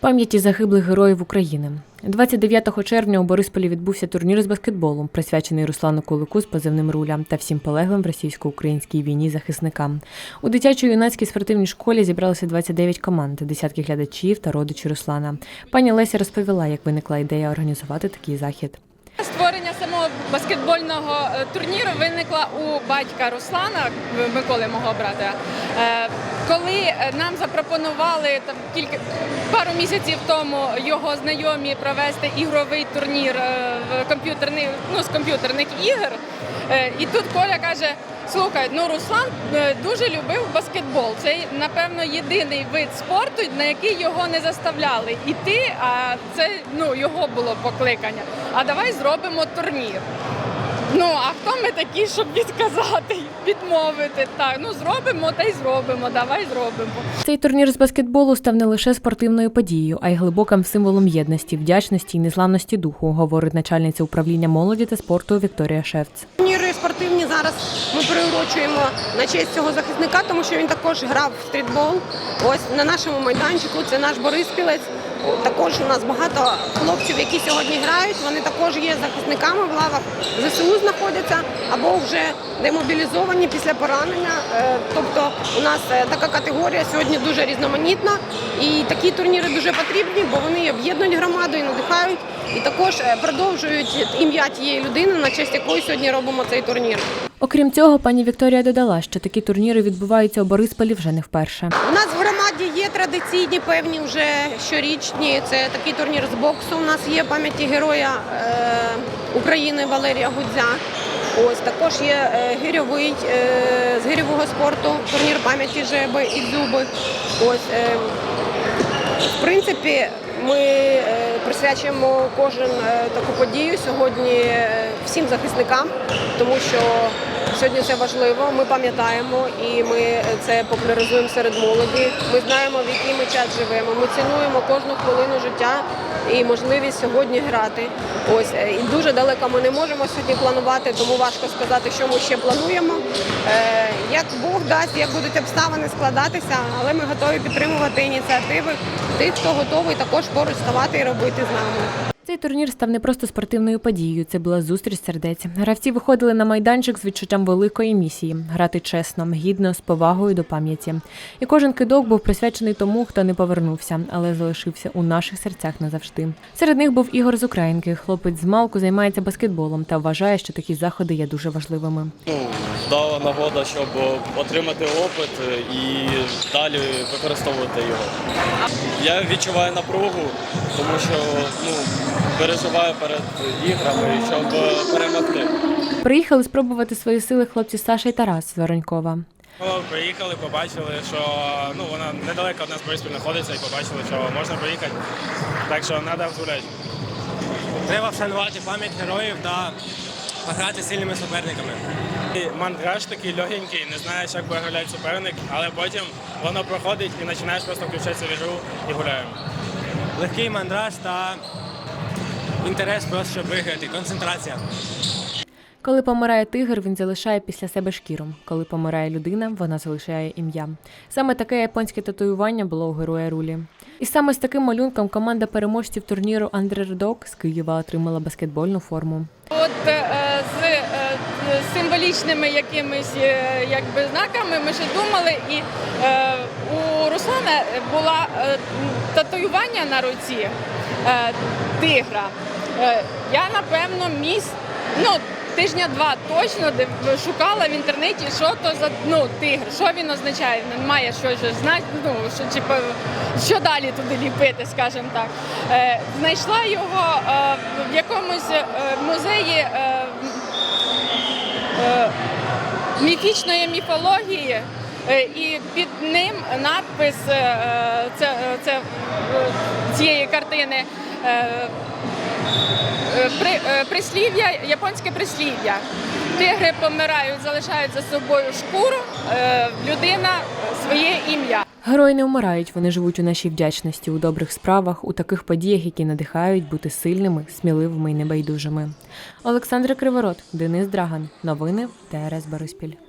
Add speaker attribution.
Speaker 1: Пам'яті загиблих героїв України. 29 червня у Борисполі відбувся турнір з баскетболу, присвячений Руслану Кулику з позивним руля та всім полеглим в російсько-українській війні захисникам. У дитячо-юнацькій спортивній школі зібралося 29 команд, десятки глядачів та родичі Руслана. Пані Леся розповіла, як виникла ідея організувати такий захід.
Speaker 2: Створення самого баскетбольного е, турніру виникла у батька Руслана Миколи, мого брата. Е, Коли е, нам запропонували там кілька пару місяців тому його знайомі провести ігровий турнір е, в комп'ютерний ну з комп'ютерних ігор. е, І тут Коля каже: слухай, ну Руслан е, дуже любив баскетбол. Це напевно єдиний вид спорту, на який його не заставляли іти. А це ну його було покликання. А давай зробимо турнір. Ну а хто ми такі, щоб відказати, відмовити? Так, ну зробимо та й зробимо. Давай зробимо.
Speaker 1: Цей турнір з баскетболу став не лише спортивною подією, а й глибоким символом єдності, вдячності і незламності духу, говорить начальниця управління молоді та спорту Вікторія Шевц.
Speaker 3: Турніри спортивні зараз ми приурочуємо на честь цього захисника, тому що він також грав в стрітбол. Ось на нашому майданчику це наш Бориспілець. О, Також у нас багато хлопців, які сьогодні грають. Вони також є захисниками в лавах ЗСУ знаходяться або вже демобілізовані після поранення. Е, Тобто у нас е, така категорія сьогодні дуже різноманітна, і такі турніри дуже потрібні, бо вони об'єднують громаду і надихають, і також е, продовжують ім'я тієї людини, на честь якої сьогодні робимо цей турнір.
Speaker 1: Окрім цього, пані Вікторія додала, що такі турніри відбуваються у Борисполі вже не вперше.
Speaker 3: У нас громаді є традиційні певні вже щорічні. Це такий турнір з боксу. У нас є пам'яті героя е, України Валерія Гудзя. Ось також є е, гирьовий е, з гирьового спорту, турнір пам'яті Жеби і Дзюби. Ось в принципі, ми присвячуємо кожен таку подію сьогодні всім захисникам, тому що сьогодні це важливо. Ми пам'ятаємо і ми це популяризуємо серед молоді. Ми знаємо, в який ми час живемо. Ми цінуємо кожну хвилину життя і можливість сьогодні грати. Ось е, і дуже далеко ми не можемо сьогодні планувати, тому важко сказати, що ми ще плануємо. Е, Як Бог дасть, як будуть обставини складатися, але ми готові підтримувати ініціативи тих, хто готовий також поруч ставати і робити з нами.
Speaker 1: Цей турнір став не просто спортивною подією, це була зустріч сердець. Гравці виходили на майданчик з відчуттям великої місії грати чесно, гідно, з повагою до пам'яті. І кожен кидок був присвячений тому, хто не повернувся, але залишився у наших серцях назавжди. Серед них був Ігор з Українки. Хлопець з Малку займається баскетболом та вважає, що такі заходи є дуже важливими.
Speaker 4: вдала нагода, щоб отримати опит і далі використовувати його. Я відчуваю напругу, тому що ну, переживаю перед іграми, щоб перемогти.
Speaker 1: Приїхали спробувати свої сили хлопці Саша і Тарас з Воронькова.
Speaker 5: Приїхали, побачили, що ну вона недалеко від нас Бориспіль знаходиться і побачили, що можна приїхати. Так що треба гуляти. Треба вшанувати пам'ять героїв та пограти з сильними суперниками. І мандраж такий легенький, не знаєш, як буде гуляти суперник, але потім воно проходить і починаєш просто включатися в ігру і гуляємо. Легкий мандраж та інтерес просто, щоб виграти, концентрація.
Speaker 1: Коли помирає тигр, він залишає після себе шкіру. Коли помирає людина, вона залишає ім'я. Саме таке японське татуювання було у героя Рулі. І саме з таким малюнком команда переможців турніру Underdog з Києва отримала баскетбольну форму.
Speaker 2: От е, з е, символічними якимись е, якби знаками ми ще думали, і у Руслана була татуювання на руці тигра. Е, я напевно міс, ну. Тижня два точно де шукала в інтернеті, що то за ну тигр, що він означає. Він має щось знати, ну що типу, що далі туди ліпити, скажімо так. Е, знайшла його е, в якомусь музеї міфічної міфології. І під ним надпис це, це, цієї картини при, е, прислів'я, японське прислів'я. Тигри помирають, залишають за собою шкуру, е, людина своє ім'я.
Speaker 1: Герої не вмирають, вони живуть у нашій вдячності, у добрих справах, у таких подіях, які надихають бути сильними, сміливими і небайдужими. Олександра Криворот, Денис Драган. Новини ТРС Бориспіль.